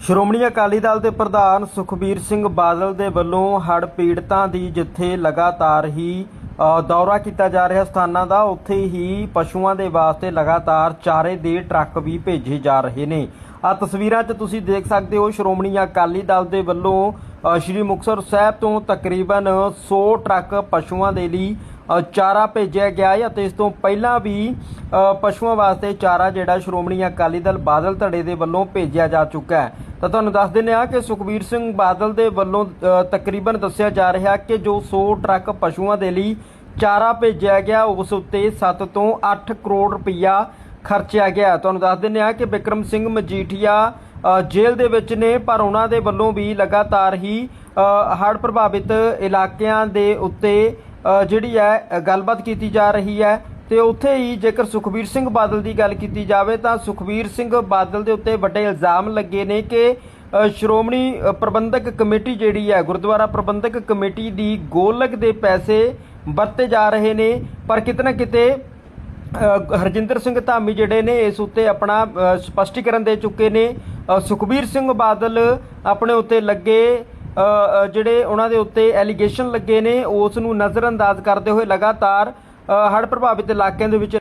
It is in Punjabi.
ਸ਼੍ਰੋਮਣੀ ਅਕਾਲੀ ਦਲ ਦੇ ਪ੍ਰਧਾਨ ਸੁਖਬੀਰ ਸਿੰਘ ਬਾਦਲ ਦੇ ਵੱਲੋਂ ਹੜ੍ਹ ਪੀੜਤਾਂ ਦੀ ਜਿੱਥੇ ਲਗਾਤਾਰ ਹੀ ਦੌਰਾ ਕੀਤਾ ਜਾ ਰਿਹਾ ਸਥਾਨਾਂ ਦਾ, ਉੱਥੇ ਹੀ ਪਸ਼ੂਆਂ ਦੇ ਵਾਸਤੇ ਲਗਾਤਾਰ ਚਾਰੇ ਦੇ ਟਰੱਕ ਵੀ ਭੇਜੇ ਜਾ ਰਹੇ ਨੇ। ਆ ਤਸਵੀਰਾਂ 'ਚ ਤੁਸੀਂ ਦੇਖ ਸਕਦੇ ਹੋ ਸ਼੍ਰੋਮਣੀ ਅਕਾਲੀ ਦਲ ਦੇ ਵੱਲੋਂ ਸ਼੍ਰੀ ਮੁਕਤਸਰ ਸਾਹਿਬ ਤੋਂ ਤਕਰੀਬਨ 100 ਟਰੱਕ ਪਸ਼ੂਆਂ ਦੇ ਲਈ ਚਾਰਾ ਭੇਜਿਆ ਗਿਆ ਹੈ ਅਤੇ ਇਸ ਤੋਂ ਪਹਿਲਾਂ ਵੀ ਪਸ਼ੂਆਂ ਵਾਸਤੇ ਚਾਰਾ ਜਿਹੜਾ ਸ਼੍ਰੋਮਣੀ ਅਕਾਲੀ ਦਲ ਬਾਦਲ ਧੜੇ ਦੇ ਵੱਲੋਂ ਭੇਜਿਆ ਜਾ ਚੁੱਕਾ ਹੈ। ਤਾਂ ਤੁਹਾਨੂੰ ਦੱਸ ਦਿੰਦੇ ਹਾਂ ਕਿ ਸੁਖਬੀਰ ਸਿੰਘ ਬਾਦਲ ਦੇ ਵੱਲੋਂ ਤਕਰੀਬਨ ਦੱਸਿਆ ਜਾ ਰਿਹਾ ਕਿ ਜੋ 100 ਟਰੱਕ ਪਸ਼ੂਆਂ ਦੇ ਲਈ ਚਾਰਾ ਭੇਜਿਆ ਗਿਆ, ਉਸ ਉੱਤੇ 7 ਤੋਂ 8 ਕਰੋੜ ਰੁਪਈਆ ਖਰਚਿਆ ਗਿਆ ਤੁਹਾਨੂੰ ਦੱਸ ਦਿੰਦੇ ਹਾਂ ਕਿ ਵਿਕਰਮ ਸਿੰਘ ਮਜੀਠੀਆ ਜੇਲ੍ਹ ਦੇ ਵਿੱਚ ਨੇ, ਪਰ ਉਹਨਾਂ ਦੇ ਵੱਲੋਂ ਵੀ ਲਗਾਤਾਰ ਹੀ ਹੜ੍ਹ ਪ੍ਰਭਾਵਿਤ ਇਲਾਕਿਆਂ ਦੇ ਉੱਤੇ ਜਿਹੜੀ ਹੈ ਗੱਲਬਾਤ ਕੀਤੀ ਜਾ ਰਹੀ ਹੈ। ਤੇ ਉੱਥੇ ਹੀ ਜੇਕਰ ਸੁਖਬੀਰ ਸਿੰਘ ਬਾਦਲ ਦੀ ਗੱਲ ਕੀਤੀ ਜਾਵੇ, ਤਾਂ ਸੁਖਬੀਰ ਸਿੰਘ ਬਾਦਲ ਦੇ ਉੱਤੇ ਵੱਡੇ ਇਲਜ਼ਾਮ ਲੱਗੇ ਨੇ ਕਿ ਸ਼੍ਰੋਮਣੀ ਪ੍ਰਬੰਧਕ ਕਮੇਟੀ ਜਿਹੜੀ ਹੈ, ਗੁਰਦੁਆਰਾ ਪ੍ਰਬੰਧਕ ਕਮੇਟੀ ਦੀ ਗੋਲਕ ਦੇ ਪੈਸੇ ਵਰਤੇ ਜਾ ਰਹੇ ਨੇ। ਪਰ ਕਿਤੇ ਨਾ ਕਿਤੇ ਹਰਜਿੰਦਰ ਸਿੰਘ ਧਾਮੀ ਜਿਹੜੇ ਨੇ ਇਸ ਉੱਤੇ ਆਪਣਾ ਅ, ਸਪਸ਼ਟੀਕਰਨ ਦੇ ਚੁੱਕੇ ਨੇ। ਸੁਖਬੀਰ ਸਿੰਘ ਬਾਦਲ ਆਪਣੇ ਉੱਤੇ ਲੱਗੇ ਜਿਹੜੇ ਉਹਨਾਂ ਦੇ ਉੱਤੇ ਐਲੀਗੇਸ਼ਨ ਲੱਗੇ ਨੇ ਉਸ ਨੂੰ ਨਜ਼ਰਅੰਦਾਜ਼ ਕਰਦੇ ਹੋਏ ਲਗਾਤਾਰ ਹੜ੍ਹ ਪ੍ਰਭਾਵਿਤ ਇਲਾਕਿਆਂ ਦੇ ਵਿੱਚ